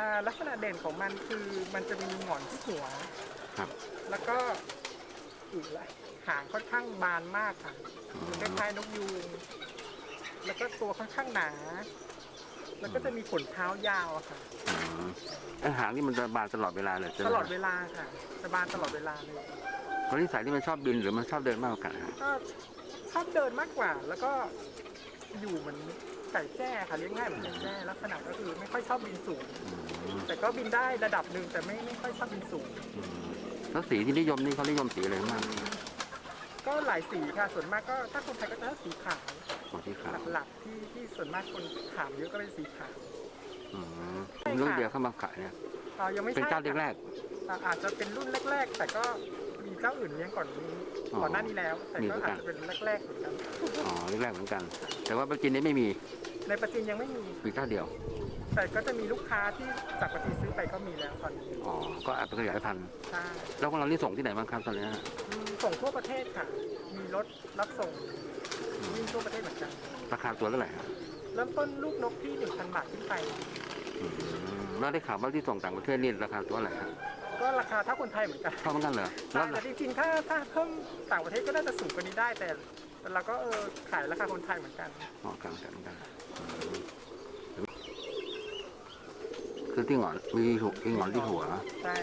าลักษณะเด่นของมันคือมันจะมีหงอนที่หัว ครับ แล้วก็อีกละหางค่อนข้างบานมากค่ะคล้ายๆนกยูงแล้วก็ตัวค่อนข้างหนา แล้วก็จะมีขนเท้ายาวอะค่ะอืมไอ้หางนี่มันจะบานตลอดเวลาเลยใช่ไหมตลอดเวลาค่ะจะบานตลอดเวลาเลยคนที่สายที่มันชอบบินหรือมันชอบเดินมากกว่ากันฮะก็ชอบเดินมากกว่า แล้วก็อยู่เหมือน ไก่แจ้ค่ะเลี้ยงง่ายเหมือนไก่แจ้ลักษณะก็คือไม่ค่อยชอบบินสูงอืมแต่ก็บินได้ระดับหนึ่งแต่ไม่ไม่ค่อยชอบบินสูงอืมแล้วสีที่นิยมนี่เขานิยมสีอะไรมากก็หลายสีค่ะส่วนมากก็ถ้าคนไทยก็จะสีขาวของที่ขาวหลักๆที่ที่ส่วนมากคนถามเยอะก็เป็นสีขาวอืมใช่ค่ะรุ่นเดียวเข้ามาขายเนี่ยอ่ายังไม่เป็นใช่เจ้าแรกอ่าอาจจะเป็นรุ่นแรก ๆ แต่ก็ มีเจ้าอื่นเลี้ยงก่อนนี้อ๋อก่อนหน้านี้แล้ว แต่มีก็เหมือนกัอานจจะเป็นแรกๆเหมือนกันๆอ๋อแรกๆเหมือนกัน แต่ว่าปัจจุบันนี้ไม่มี ในปัจจุบันยังไม่มีมีเจ้าเดียว แต่ก็จะมีลูกค้าที่จากปฏิซื้อไปก็มีแล้วตอนนี้อ๋อก็อาจจะขยายพันธุ์ใช่แล้วของเรานี่ส่งที่ไหนบ้างครับตอนนี้ฮะอืมส่งทั่วประเทศค่ะ มีรถรับส่งวิ่งทั่วประเทศเหมือนกันราคาตัวเท่าไหร่ฮะเริ่มต้นลูกนกที่1,000บาทขึ้นไปอืมแล้วได้ข่าวว่าที่ส่งต่างประเทศนี่ราคาตัวเท่าไหร่ฮะ ก็ราคาเท่าคนไทยเหมือนกันเท่าเหมือนกันเหรอแล้ใช่วแต่จริงๆถ้าถ้าเพิ่มต่างประเทศก็น่าจะสูงกว่านี้ได้แต่แต่เราก็เออขายราคาคนไทยเหมือนกันอ๋อกลางกันเหมือนกันอืมคือที่หงอนมีหัวที่หงอนที่หัวใช่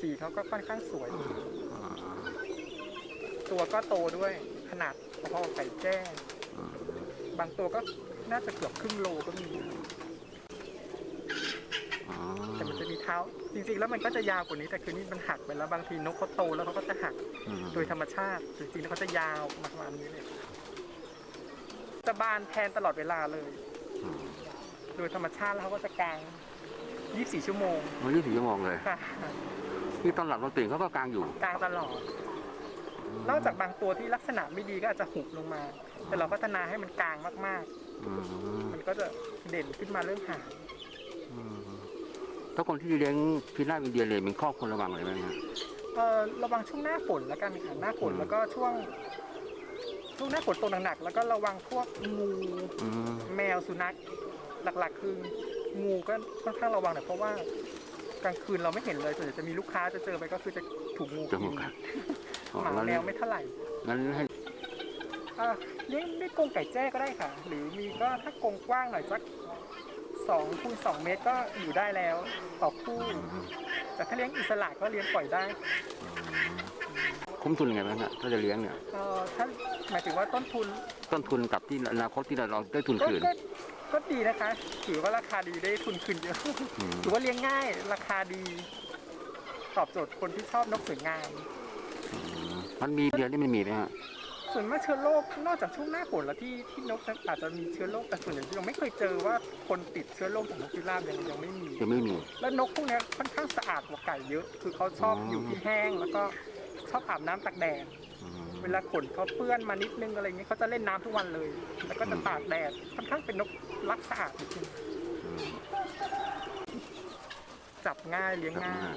สีเขาก็ค่อนข้างสวยอ่าตัวก็โตด้วยขนาดพอๆกับไก่แจ้อืมบางตัวก็น่าจะเกือบครึ่งโลก็มี อ๋อ แต่มันจะมี เท้าจริงๆแล้วมันก็จะยาวกว่านี้แต่คือนี่มันหักไปแล้วบางทีนกเขาโตแล้วเขาก็จะหักอืมโดยธรรมชาติจริงๆแล้วเขาจะยาวประมาณนี้เลยจะบานแทนตลอดเวลาเลยอืมโดยธรรมชาติแล้วเขาก็จะกาง 24 ชั่วโมงวันนี้สี่ชั่วโมงเลยค่ะที่ตอนหลับตอนตื่นเขาก็กลางอยู่กางตลอดนอกจากบางตัวที่ลักษณะไม่ดีก็อาจจะหุบลงมา แต่เราพัฒนาให้มันกลางมากอืมๆมันก็จะเด่นขึ้นมาเรื่องหางอืม ถ้าคนที่เลี้ยงพิราบอินเดียเลยเป็นข้อควรระวังอะไรไหมฮะเออระวังช่วงหน้าฝนแล้วกันค่ะหน้าฝนอืมแล้วก็ช่วง ช่วงหน้าฝนตกหนักๆแล้วก็ระวังพวกงูอืมแมวสุนัขหลักๆ คืองูก็ค่อนข้างระวังหน่อยเพราะว่ากลางคืนเราไม่เห็นเลยส่วนใหญ่จะมีลูกค้าจะเจอไปก็คือจะถูกงูจะกิหมนดกันอ๋อหมางั้นแมวไม่เท่าไหร่ งั้นให้อะเลี้ยงด้วยกรงไก่แจ้ก็ได้ค่ะ หรือมีก็ถ้ากรงกว้างหน่อยสัก สองคูณสองเมตรก็อยู่ได้แล้วต่อคู่อืมแต่ถ้าเลี้ยงอิสระก็เลี้ยงปล่อยได้ คุ้มทุนยังไงบ้างฮะถ้าจะเลี้ยงเนี่ยเอ่อถ้าหมายถึงว่าต้นทุนต้นทุนกับที่อนาคตที่เราได้ทุนก็คืน ก็ก็ดีนะคะ ถือว่าราคาดีได้ทุนคืนเยอะอืม ถือว่าเลี้ยงง่ายราคาดี ตอบโจทย์คนที่ชอบนกสวยงามมันมีเดียวนี่มันมีไหมฮะ ส่วนมากเชื้อโรคนอกจากช่วงหน้าฝนแล้วที่ที่นกจะอาจจะมีเชื้อโรคแต่ส่วนใหญ่ยังไม่เคยเจอว่าคนติดเชื้อโรคจากนกพิราบยังยังไม่มียังไม่มี แล้วนกพวกเนี้ยค่อนข้างสะอาดกว่าไก่เยอะ คือเขาชอบอ๋อออยู่ที่แห้งแล้วก็ชอบอาบน้ำตากแดดอืมเวลาขนเขาเปื้อนมานิดนึงอะไรเงี้ยเขาจะเล่นน้ำทุกวันเลย แล้วก็จะตากแดดค่อนข้างเป็นนกรักสะอาดจริงอืมๆจับง่ายเลี้ยงง่าย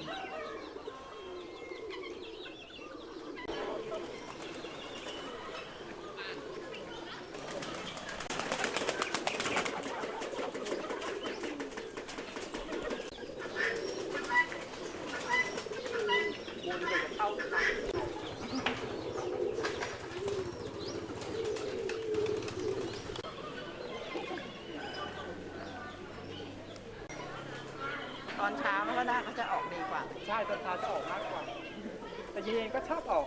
ตอนเช้าแล้วก็หน้าเขาจะออกดีกว่า ใช่ตอนเช้าจะออกมากกว่า แต่เย็นๆก็ชอบออก